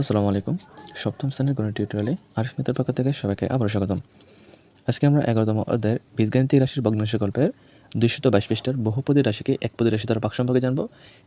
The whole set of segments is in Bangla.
আসসালামু আলাইকুম। সপ্তম শ্রেণির গণিত টিউটোরিয়ালে আরিফ মিত্রের পক্ষ থেকে সবাইকে আবার স্বাগতম। আজকে আমরা এগারোতম অধ্যায়ের বীজগাণিতিক রাশির ভগ্নাংশ গল্পের দুইশত বাইশ পৃষ্ঠার বহুপদী রাশিকে একপদী রাশি দ্বারা ভাগ সম্পর্কে জানব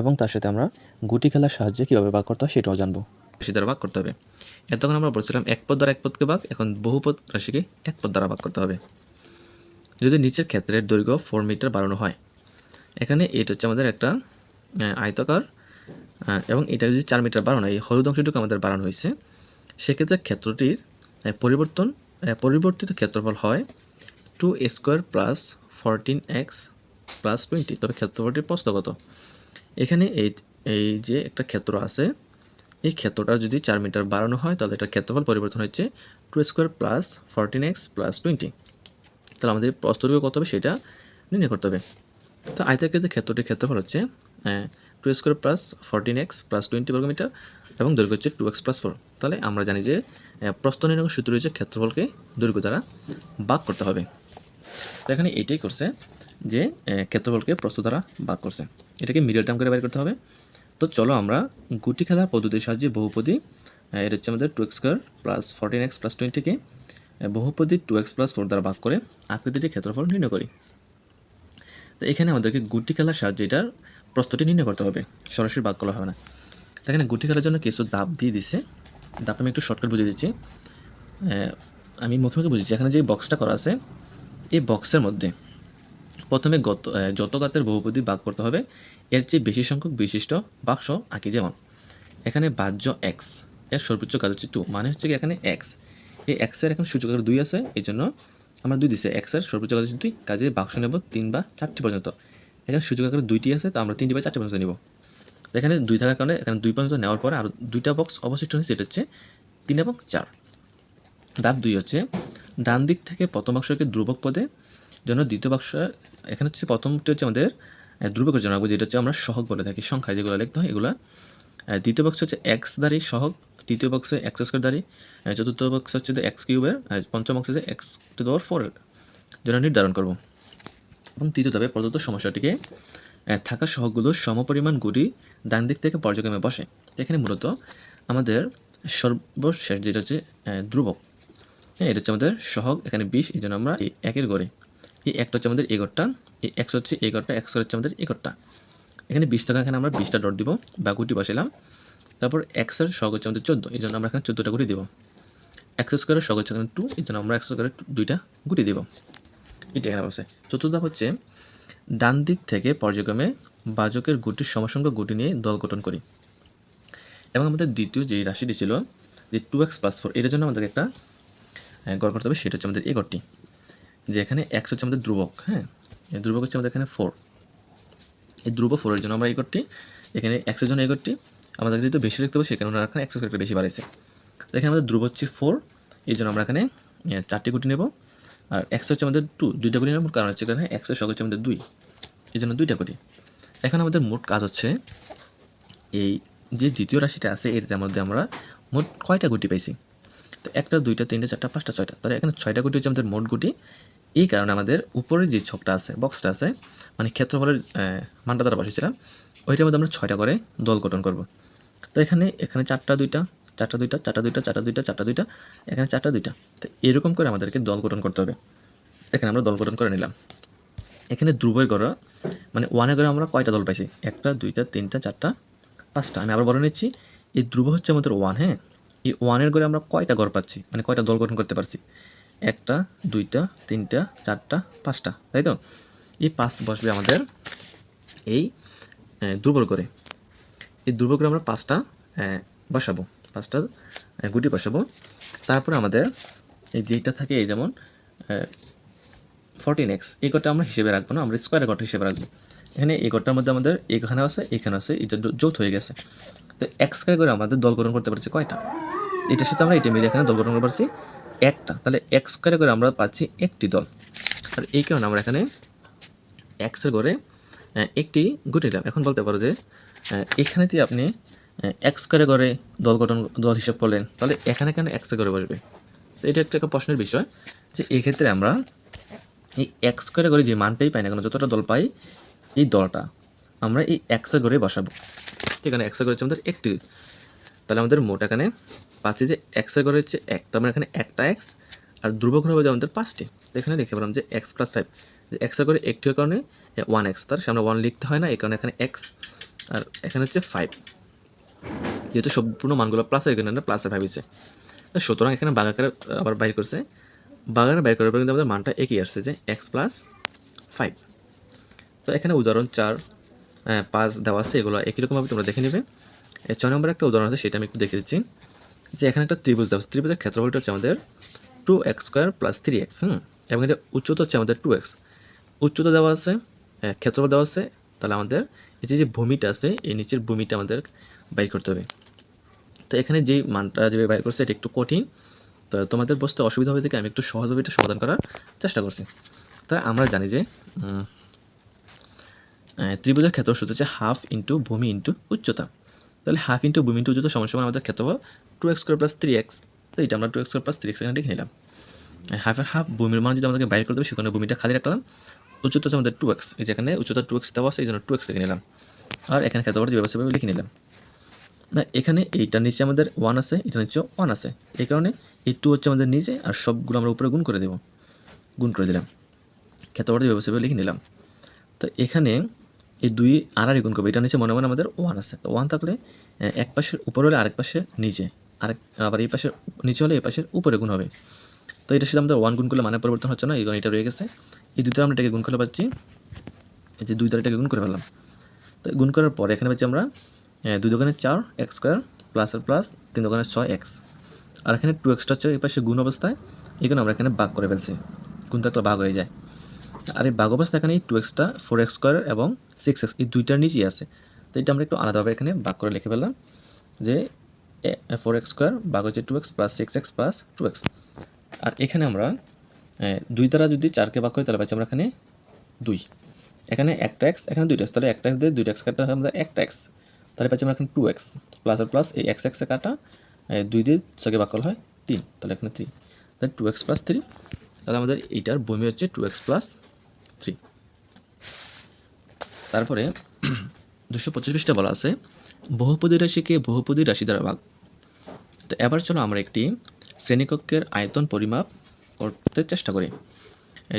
এবং তার সাথে আমরা গুটি খেলার সাহায্যে কীভাবে ভাগ করতে হয় সেটাও জানব। রাশি দ্বারা ভাগ করতে হবে। এতক্ষণ আমরা বলছিলাম এক পদ দ্বারা এক পদকে ভাগ এখন বহুপদ রাশিকে এক পদ দ্বারা ভাগ করতে হবে। যদি নিচের ক্ষেত্রের দৈর্ঘ্য ফোর মিটার বাড়ানো হয়, এখানে এটা হচ্ছে আমাদের একটা আয়তাকার এবং এটা যদি চার মিটার বাড়ানো হয়, এই হলুদ অংশটুকু আমাদের বাড়ানো হয়েছে, সেক্ষেত্রে ক্ষেত্রটির পরিবর্তন পরিবর্তিত ক্ষেত্রফল হয় two square plus fourteen x plus twenty তবে ক্ষেত্রফলটির প্রস্থ কত? এখানে এই এই যে একটা ক্ষেত্র আছে, এই ক্ষেত্রটা যদি চার মিটার বাড়ানো হয়, তাহলে এটার ক্ষেত্রফল পরিবর্তন হচ্ছে two square plus fourteen x plus twenty তাহলে আমাদের প্রস্তরীয় কত হবে, সেটা নির্ণয় করতে হবে। তো আয়তাকৃত ক্ষেত্রটির ক্ষেত্রফল হচ্ছে two square plus fourteen x plus twenty বর্গমিটার এবং দৈর্ঘ্য হচ্ছে টু এক্স প্লাস ফোর তাহলে আমরা জানি যে আহ, প্রস্থ নির্ণয় সূত্র হচ্ছে ক্ষেত্রফলকে দৈর্ঘ্য দ্বারা ভাগ করতে হবে। তো এখানে এইটাই করছে যে ক্ষেত্রফলকে প্রস্থ দ্বারা ভাগ করছে। এটাকে মিডল টার্ম করে বের করতে হবে। তো চলো আমরা গুটি খেলার পদ্ধতির সাহায্যে বহুপদী এটা হচ্ছে আমাদের two x square plus fourteen x plus টোয়েন্টিকে বহুপদী টু এক্স প্লাস ফোর দ্বারা ভাগ করে আকৃতিটির ক্ষেত্রফল নির্ণয় করি। তো এখানে আমাদেরকে গুটি খেলার সাহায্যে এটার প্রস্তুতি নির্ণয় করতে হবে। সরাসরি ভাগ করা হবে না। তো এখানে গুটি খেলার জন্য কিছু দাব দিয়ে দিছে। দাবটা আমি একটু শর্টকাট বুঝিয়ে দিচ্ছি। আমি মুখে মুখে বুঝেছি এখানে যে বক্সটা করা আছে, এই বক্সের মধ্যে প্রথমে গত যত গাতের বহুপদী ভাগ করতে হবে, এর চেয়ে বেশি সংখ্যক বিশিষ্ট বাক্স আঁকি যেমন, এখানে বাহ্য এক্সের সর্বোচ্চ কাজ হচ্ছে টু মানে হচ্ছে কি এখানে এক্স এই এক্সের এখন সূচকের দুই আছে এই জন্য আমরা দুই দিছে। এক্সের সর্বোচ্চ কাজ হচ্ছে দুই, কাজে বাক্স নেব তিন বা চারটি পর্যন্ত। এখানে সুযোগ আকারে দুইটি আছে তো আমরা তিনটি বা চারটি পর্যন্ত নিব। এখানে দুই থাকার কারণে এখানে দুই পর্যন্ত নেওয়ার পরে আর দুইটা বক্স অবশিষ্ট হয়েছে সেটা হচ্ছে তিন এবং চার। ধাপ দুই হচ্ছে ডান দিক থেকে প্রথম বাক্সকে ধ্রুবক পদে জন্য দ্বিতীয় বাক্স এখানে হচ্ছে প্রথমটি হচ্ছে আমাদের ধ্রুবকের জন্য রাখব যেটা হচ্ছে আমরা সহগ বলে থাকি সংখ্যায় যেগুলো লিখতে হয় এগুলো। দ্বিতীয় বক্স হচ্ছে এক্স দাঁড়ি সহগ তৃতীয় বক্সে এক্স স্কোয়ার দাঁড়ি আহ, চতুর্থ বক্স হচ্ছে এক্স কিউবের পঞ্চম বক্স হচ্ছে এক্স টু দেওয়ার ফোরের জন্য নির্ধারণ করব। এবং তৃতীয় ধাপে প্রদত্ত সমস্যাটিকে থাকা সহগগুলোর সমপরিমাণ গুটি ডান দিক থেকে পর্যায়ক্রমে বসে। এখানে মূলত আমাদের সর্বশেষ যেটা হচ্ছে ধ্রুবক। হ্যাঁ এটা হচ্ছে আমাদের সহগ, এখানে বিশ, এই জন্য আমরা এই একের গড়ে। এই একটা হচ্ছে আমাদের এগরটা এই এক্স হচ্ছে এই গড়টা এক্স হচ্ছে আমাদের এগরটা এখানে বিশ টাকা এখানে আমরা বিশটা ডট দিব বা গুটি বসালাম তারপর এক্সের সহগ হচ্ছে আমাদের চোদ্দ, এই জন্য আমরা এখানে চোদ্দোটা গুটি দিব। এক্স স্কোয়ারের সহগ হচ্ছে এখানে টু এই জন্য আমরা এক্স স্কোয়ারের দুইটা গুটি দিব। এটা এখানে বসে চতুর্থ ধাপ হচ্ছে ডান দিক থেকে পর্যায়ক্রমে বাজকের গুটির সমসংখ্যক গুটি নিয়ে দল গঠন করি। এবং আমাদের দ্বিতীয় যে রাশিটি ছিল, যে টু এক্স প্লাস ফোর এটার জন্য আমাদের একটা গড় করতে হবে, সেটা হচ্ছে আমাদের এই গড়টি। যে এখানে এক্স হচ্ছে আমাদের ধ্রুবক হ্যাঁ? ধ্রুবক হচ্ছে আমাদের এখানে ফোর এই ধ্রুবক ফোরের জন্য আমরা এই গড়টি, এখানে এক্সের জন্য এই গড়টি আমাদের যেহেতু বেশি লিখতে হবে সেখানে আমরা এখানে এক্স একটা বেশি বাড়াইছে। এখানে আমাদের ধ্রুব হচ্ছে ফোর এই জন্য আমরা এখানে চারটি গুটি নেব। আর এক্স হচ্ছে আমাদের টু দুইটা গুটি নেব কারণ হচ্ছে এখানে এক্সের সঙ্গে হচ্ছে আমাদের দুই। এই জন্য দুইটা গুটি এখন আমাদের মোট কাজ হচ্ছে এই যে দ্বিতীয় রাশিটা আছে, এটার মধ্যে আমরা মোট কয়টা গুটি পাইছি? তো একটা, দুইটা, তিনটা, চারটা, পাঁচটা, ছয়টা। তাহলে এখানে ছয়টা গুটি হচ্ছে আমাদের মোট গুটি। এই কারণে আমাদের উপরে যে ছকটা আছে বক্সটা আছে মানে ক্ষেত্রফলের মানটা দ্বারা বসেছিলাম ওইটার মধ্যে আমরা ছয়টা করে দল গঠন করব। তো এখানে এখানে চারটা, দুইটা চারটা দুইটা চারটা দুইটা চারটা দুইটা চারটা দুইটা, এখানে চারটা দুইটা। তো এরকম করে আমাদেরকে দল গঠন করতে হবে। এখানে আমরা দল গঠন করে নিলাম। এখানে ধ্রুবের গড় মানে ওয়ানের গড়ে আমরা কয়টা দল পাইছি? একটা, দুইটা, তিনটা, চারটা, পাঁচটা। আমি আবার বলে নিচ্ছি, এই ধ্রুব হচ্ছে আমাদের ওয়ান হ্যাঁ? এই ওয়ানের গড়ে আমরা কয়টা গড় পাচ্ছি? মানে কয়টা দল গঠন করতে পারছি? একটা, দুইটা, তিনটা, চারটা, পাঁচটা। তাই তো? এই পাঁচ বসবে আমাদের এই দুর্বল করে এই দুর্বল করে আমরা পাঁচটা বসাবো। পাঁচটা গুটি বসাবো। তারপর আমাদের এই যেটা থাকে, এই যেমন ফোরটিন এক্স এই ঘরটা আমরা হিসেবে রাখব না, আমরা স্কোয়ার ঘরটা হিসেবে রাখব। এখানে এই ঘরটার মধ্যে আমাদের এখানে আছে এখানে আছে, এটা যৌথ হয়ে গেছে। তো এক্স স্কোয়ার করে আমাদের দলগঠন করতে পারছি কয়টা? এটার সাথে আমরা এটা মিলে এখানে দলগঠন করতে পারছি একটা। তাহলে এক্স স্কোয়ার করে আমরা পাচ্ছি একটি দল। আর এই কারণে আমরা এখানে এক্সের করে একটি গুটি নিলাম এখন বলতে পারো যে এখানেতে আপনি এক্স স্কোয়ারে করে দল গঠন, দল হিসাব করলেন, তাহলে এখানে কেন এক্সে করে বসবে? তো এটা একটা একটা প্রশ্নের বিষয় যে এই ক্ষেত্রে আমরা এই এক্স স্কোয়ারে করে যে মানটাই পাই না কেন, যতটা দল পাই এই দলটা, আমরা এই এক্সে করে বসাবো। এখানে এক্সে করে হচ্ছে আমাদের একটি, তাহলে আমাদের মোট এখানে পাচ্ছি যে এক্সের ঘরে হচ্ছে এক, তার মানে এখানে একটা এক্স আর ধ্রুবক হবে যে আমাদের পাঁচটি। তো এখানে লিখে পেলাম যে এক্স প্লাস ফাইভ এক্সের ঘরে একটি হওয়ার কারণে ওয়ান এক্স তার সামনে ওয়ান লিখতে হয় না এই কারণে এখানে এক্স আর এখানে হচ্ছে ফাইভ যেহেতু সম্পূর্ণ মানগুলো প্লাস এখানে প্লাসে হয়েছে সুতরাং এখানে বাগাকারে আবার বাইর করছে। বাগাকারে বাইর করার পর কিন্তু আমাদের মানটা একই আসছে যে এক্স প্লাস ফাইভ তো এখানে উদাহরণ চার পাঁচ দেওয়া আছে, এগুলো একই রকমভাবে তোমরা দেখে নেবে। ছয় নম্বর একটা উদাহরণ আছে, সেটা আমি একটু দেখে দিচ্ছি। যে এখানে একটা ত্রিভুজ দেওয়া আছে, ত্রিভুজের ক্ষেত্রফলটা হচ্ছে আমাদের two x square plus three x হুম? এবং এটা উচ্চতা হচ্ছে আমাদের টু এক্স উচ্চতা দেওয়া আছে ক্ষেত্রফল দেওয়া আছে, তাহলে আমাদের এই যে ভূমিটা আছে, এই নিচের ভূমিটা আমাদের বাইর করতে হবে। তো এখানে যেই মানটা যেভাবে বাইর করছে, এটা একটু কঠিন। তো তোমাদের বসতে অসুবিধা হবে দেখে আমি একটু সহজভাবে এটা সমাধান করার চেষ্টা করছি। তা আমরা জানি যে ত্রিভুজের ক্ষেত্র সূত্র হচ্ছে হাফ ইন্টু ভূমি ইন্টু উচ্চতা। তাহলে হাফ ইন্টু ভূমি ইন্টু উচ্চতা সমান সমান আমাদের ক্ষেত্রফল two x square plus three x. তো এটা আমরা two x square plus three x এখানে লিখে নিলাম। হাফের হাফ ভূমির মান যদি আমাদেরকে বাইর করতে হবে, সেখানে ভূমিটা খালি রাখলাম। উচ্চতা হচ্ছে আমাদের টু এক্স যেখানে উচ্চতা টু এক্স দেওয়া আছে, এই জন্য টু এক্স লিখে নিলাম। আর এখানে ক্ষেত্রফল যেভাবে সেভাবে লিখে নিলাম। না, এখানে এইটার নিচে আমাদের ওয়ান আছে এটা নিচে ওয়ান আছে। এই কারণে এই টু হচ্ছে আমাদের নিচে আর সবগুলো আমরা উপরে গুণ করে দেব। গুণ করে দিলাম। ক্ষেত্রফলটা যেভাবে সেভাবে লিখে নিলাম। তো এখানে এই দুই আর আর গুণ করবে। এটা নিচে মনে মনে আমাদের ওয়ান আছে। তো ওয়ান থাকলে এক পাশের উপরে হলে আরেক পাশে নিচে আরেক, আবার এই পাশের নিচে হলে এই পাশের উপরে গুণ হবে। তো এটার সাথে আমাদের ওয়ান গুণ করলে মানে পরিবর্তন হচ্ছে না, এই কারণে এটা রয়ে গেছে। এই দুটো আমরা এটাকে গুণ করে পাচ্ছি। এই যে দুই দ্বারা এটাকে গুণ করে ফেললাম। তো গুণ করার পরে এখানে পাচ্ছি আমরা দুই দোকানে চার এক্স স্কোয়ার প্লাস আর প্লাস তিন দোকানে ছয় এক্স আর এখানে টু এক্সটা হচ্ছে এই পাশে গুণ অবস্থায় এখানে আমরা এখানে ভাগ করে ফেলছি। গুণ থাকলে ভাগ হয়ে যায়। আর এই বাঘ অবস্থা এখানে টু এক্সটা ফোর এক্স স্কোয়ার এবং সিক্স এক্স এই দুইটার নিচেই আছে। তো এটা আমরা একটু আলাদাভাবে এখানে ভাগ করে লিখে ফেললাম যে ফোর এক্স স্কোয়ার ভাগ হচ্ছে two x plus six x plus two x আর এখানে আমরা দুই দ্বারা যদি চারকে ভাগ করি, তাহলে পাচ্ছি আমরা এখানে দুই। এখানে একটা এক্স এখানে দুইটা এক্স তাহলে একটা এক্স দিয়ে দুইটা এক্স কাটা আমরা একটা এক্স তাহলে পাচ্ছি আমরা এখানে টু এক্স প্লাস আর প্লাস এই এক্স এক্সে কাটা দুই দিয়ে ভাগ করা হয় তিন, তাহলে এখানে থ্রি তাহলে টু এক্স প্লাস থ্রি তাহলে আমাদের এইটার বমি হচ্ছে টু এক্স প্লাস থ্রি তারপরে দুশো পঁচিশ পৃষ্ঠা বলা আছে, বহুপদী রাশিকে বহুপদী রাশি দ্বারা ভাগ। তো এবার চলো আমরা একটি শ্রেণীকক্ষের আয়তন পরিমাপ করতে চেষ্টা করি।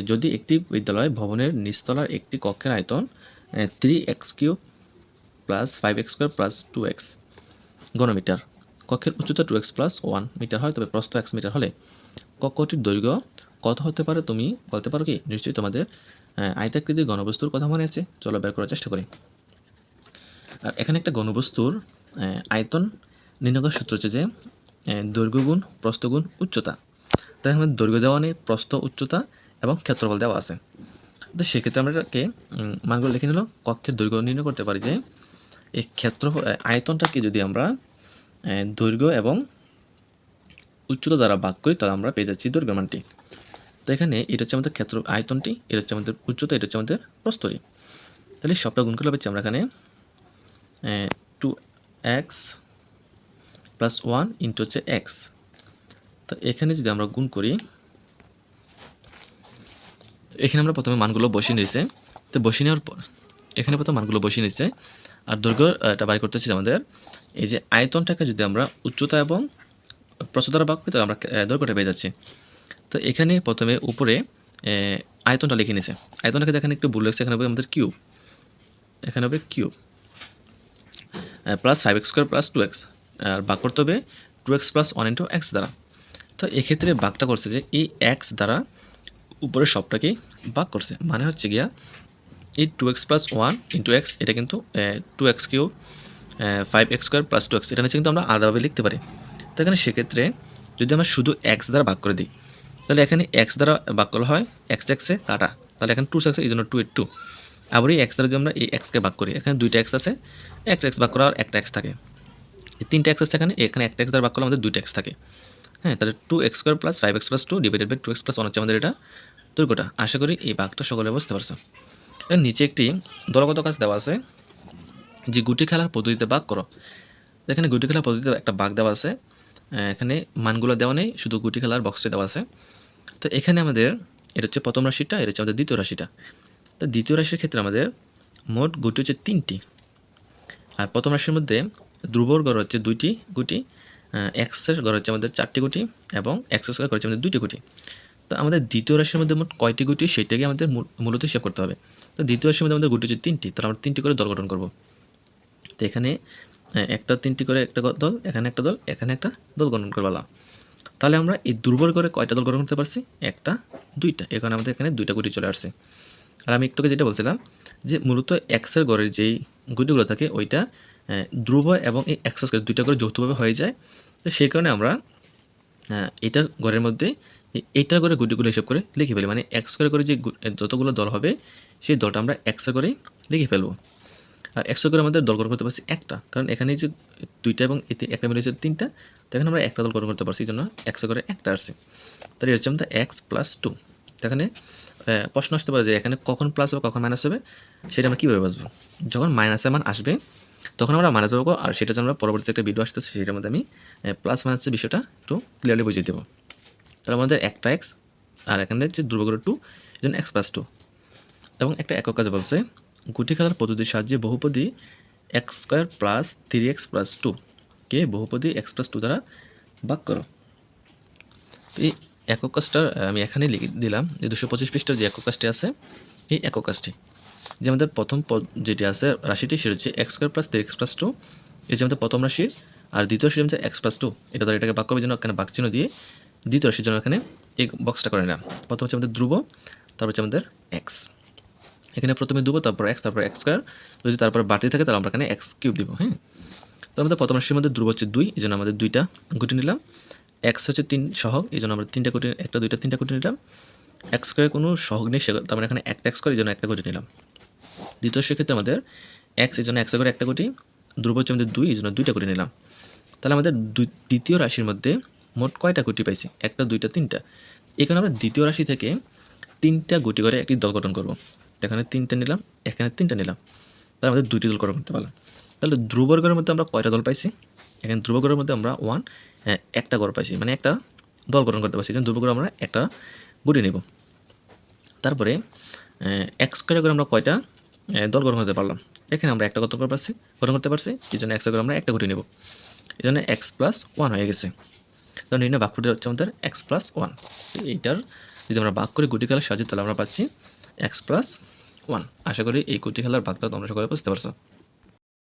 যদি একটি বিদ্যালয় ভবনের নিচতলার একটি কক্ষের আয়তন three x cube plus five x square plus two x ঘনমিটার। কক্ষের উচ্চতা two x plus one metre হয় তবে প্রস্থ এক্স মিটার হলে কক্ষটির দৈর্ঘ্য কত হতে পারে তুমি বলতে পারো কি? নিশ্চয়ই তোমাদের আয়তাকৃতির ঘনবস্তুর কথা মনে আছে। চলো বের করার চেষ্টা করি। আর এখানে একটা ঘনবস্তুর আহ, আয়তন নির্ণয় সূত্র হচ্ছে যে দৈর্ঘ্য গুণ প্রস্থ গুণ উচ্চতা। তাই এখানে দৈর্ঘ্য দেওয়া নেই প্রস্থ উচ্চতা এবং ক্ষেত্রফল দেওয়া আছে। তো সেক্ষেত্রে আমরা এটাকে মানগুলো লিখে নিল। কক্ষের দৈর্ঘ্য নির্ণয় করতে পারি যে এই ক্ষেত্র আয়তনটাকে যদি আমরা দৈর্ঘ্য এবং উচ্চতা দ্বারা ভাগ করি, তাহলে আমরা পেয়ে যাচ্ছি দৈর্ঘ্য মানটি। তো এখানে এটা হচ্ছে আমাদের ক্ষেত্র আয়তনটি, এটা হচ্ছে আমাদের উচ্চতা, এটা হচ্ছে আমাদের প্রস্তরী। তাহলে সবটা গুণ করলে পাচ্ছি আমরা এখানে two x plus one into হচ্ছে এক্স তো এখানে যদি আমরা গুণ করি, এখানে আমরা প্রথমে মানগুলো বসিয়ে নিয়েছে। তো বসিয়ে নেওয়ার পর, এখানে প্রথম মানগুলো বসিয়ে নিচ্ছে আর দৈর্ঘ্য এটা বাইর করতেছি আমাদের। এই যে আয়তনটাকে যদি আমরা উচ্চতা এবং ভাগ করি, তাহলে আমরা দৈর্ঘ্যটা পেয়ে যাচ্ছি। তো এখানে প্রথমে উপরে আয়তনটা লিখে নিছে। আয়তনটাকে দেখেন একটু ভুল লেগেছে এখানে হবে আমাদের কিউব। এখানে হবে cube. Plus five x square plus two x আর বাক করতে হবে two x plus one into x দ্বারা। তো এক্ষেত্রে বাঘটা করছে যে এই এক্স দ্বারা উপরে সবটাকেই ভাগ করছে। মানে হচ্ছে গিয়া এই two x plus one into x এটা কিন্তু two x cube five x square plus two x এটা নিচে কিন্তু আমরা আলাদাভাবে লিখতে পারি। তো এখানে সেক্ষেত্রে যদি আমরা শুধু এক্স দ্বারা ভাগ করে দিই, তাহলে এখানে এক্স দ্বারা ভাগ করা হয় এক্স এক্সে কাটা। তাহলে এখানে টু এক্স এই জন্য টু এর টু আবার এই এক্স দ্বারা যদি আমরা এই এক্সকে ভাগ করি, এখানে দুইটা এক্স আছে একটা এক্স ভাগ করা আর একটা এক্স থাকে। এই তিনটা এক্স আছে এখানে এখানে একটা এক্স দ্বারা ভাগ করলে আমাদের দুইটা এক্স থাকে। হ্যাঁ তাহলে two x square plus five x plus two divided by two x plus one হচ্ছে আমাদের এটা দৈর্ঘ্যটা আশা করি এই ভাগটা সকলে বুঝতে পারছ। এর নিচে একটি দলগত কাজ দেওয়া আছে, যে গুটি খেলার পদ্ধতিতে ভাগ করো। এখানে গুটি খেলার পদ্ধতিতে একটা বাঘ দেওয়া আছে এখানে মানগুলো দেওয়া নেই, শুধু গুটি খেলার বক্সটা দেওয়া আছে। তো এখানে আমাদের, এটা হচ্ছে প্রথম রাশিটা, এটা হচ্ছে আমাদের দ্বিতীয় রাশিটা। তো দ্বিতীয় রাশির ক্ষেত্রে আমাদের মোট গুটি হচ্ছে তিনটি। আর প্রথম রাশির মধ্যে ধ্রুবর গড় হচ্ছে দুইটি গুটি এক্সের গড় হচ্ছে আমাদের চারটি গুটি এবং এক্স স্কোয়ার গড় হচ্ছে আমাদের দুইটি গুটি। তো আমাদের দ্বিতীয় রাশির মধ্যে মোট কয়টি গুটি সেটাকে আমাদের মূল- মূলত হিসাব করতে হবে। তো দ্বিতীয় রাশির মধ্যে আমাদের গুটি হচ্ছে তিনটি তাহলে আমরা তিনটি করে দল গঠন করব। তো এখানে একটা তিনটি করে একটা দল এখানে একটা দল এখানে একটা দল গঠন করলাম তাহলে আমরা এই দুর্বল করে কয়টা দল গঠন করতে পারছি? একটা দুইটা। এখানে আমাদের এখানে দুইটা গুটি চলে আসছে। আর আমি একটুকে যেটা বলছিলাম যে মূলত এক্সের গড়ের যেই গুটিগুলো থাকে ওইটা আহ, ধ্রুব এবং এই এক্স স্কোয়ার দুইটা করে যৌথভাবে হয়ে যায়। তো সেই কারণে আমরা এটা এটার গড়ের মধ্যে এইটার করে গুটিগুলো হিসাব করে লিখে ফেলি। মানে এক্স স্কোয়ার করে যে যতগুলো দল হবে, সেই দলটা আমরা এক্স করে লিখে ফেলব। আর একশো করে আমাদের দল গঠন করতে পারছি একটা। কারণ এখানে যে দুইটা এবং এতে একটা মিলে হচ্ছে তিনটা তো এখানে আমরা একটা দল গঠন করতে পারছি, জন্য একশো করে একটা আসছে। তাহলে হচ্ছে আমাদের এক্স প্লাস টু এখানে প্রশ্ন আসতে পারে যে এখানে কখন প্লাস হবে, কখন মাইনাস হবে, সেটা আমরা কীভাবে বাঁচবো যখন মাইনাসের মান আসবে, তখন আমরা মাইনাস পাবো, আর সেটা আমরা পরবর্তী একটা ভিডিও আসতেছে, সেটার মধ্যে আমি প্লাস মাইনাসের বিষয়টা একটু ক্লিয়ারলি বুঝিয়ে দেবো। তাহলে আমাদের একটা এক্স আর এখানে হচ্ছে দুর্বগ্রহ টু এই এক্স প্লাস টু এবং একটা একক কাজ বলছে, গুটি খেলার পদ্ধতির সাহায্যে বহুপদী x square plus three x plus two কে বহুপদী এক্স প্লাস টু দ্বারা ভাগ করো। এই একক কাজটা আমি এখানে লিখে দিলাম যে দুশো পঁচিশ পৃষ্ঠার যে একক কাজটি আছে, এই একক কাজটি। যে আমাদের প্রথম পদ যেটি আছে, রাশিটি, সেটা হচ্ছে x square plus three x plus two যে আমাদের প্রথম রাশি আর দ্বিতীয় রাশি হচ্ছে এক্স প্লাস টু এটা দ্বারা এটাকে ভাগ করবে জন্য এখানে ভাগ চিহ্ন দিয়ে দ্বিতীয় রাশির জন্য এখানে এই বক্সটা করে নিলাম। প্রথম হচ্ছে আমাদের ধ্রুব, তারপর হচ্ছে আমাদের এক্স এখানে প্রথমে দেবো তারপর এক্স তারপর এক্স স্কোয়ার যদি তারপর বাড়তি থাকে, তাহলে আমরা এখানে এক্স কিউব দিব হ্যাঁ? তো আমাদের প্রথম রাশির মধ্যে ধ্রুব হচ্ছে দুই, এই জন্য আমাদের দুইটা গুটি নিলাম। এক্স হচ্ছে তিন সহগ, এই জন্য আমরা তিনটা গুটি একটা, দুইটা, তিনটা গুটি নিলাম। এক্স স্কোয়ারে কোনো সহগ নেই, সে, তার মানে এখানে একটা এক্স স্কোয়ার এই জন্য একটা গুটি নিলাম। দ্বিতীয় সেক্ষেত্রে আমাদের এক্স এই জন্য একশো করে একটা গুটি। ধ্রুব হচ্ছে আমাদের দুই, এই জন্য দুইটা গুটি নিলাম। তাহলে আমাদের দ্বিতীয় রাশির মধ্যে মোট কয়টা গুটি পাইছি? একটা, দুইটা, তিনটা। এখানে আমরা দ্বিতীয় রাশি থেকে তিনটা গুটি করে একটি দল গঠন করব। এখানে তিনটা নিলাম, এখানে তিনটা নিলাম। তাহলে আমাদের দুইটি দল গঠন করতে পারলাম। তাহলে ধ্রুবর্গের মধ্যে আমরা কয়টা দল পাইছি? এখানে ধ্রুবগড়ের মধ্যে আমরা ওয়ান একটা গড় পাইছি। মানে একটা দল গঠন করতে পারছি। জন্য ধ্রুবগড় আমরা একটা গুটি নেব। তারপরে এক্স স্কোয়ার করে আমরা কয়টা দল গঠন করতে পারলাম? এখানে আমরা একটা গঠন করতে পারছি গঠন করতে পারছি? এই জন্য করে আমরা একটা গুটি নেব। এই জন্য এক্স প্লাস ওয়ান হয়ে গেছে। তো নির্ণয় বাক্যটি হচ্ছে আমাদের এক্স প্লাস ওয়ান এইটার যদি আমরা বাক করি গুটি খেলার সাহায্যে, তাহলে আমরা পাচ্ছি এক্স প্লাস ওয়ান আশা করি এই গুটি খেলার বাকটা তোমরা সকলে বুঝতে পারছ।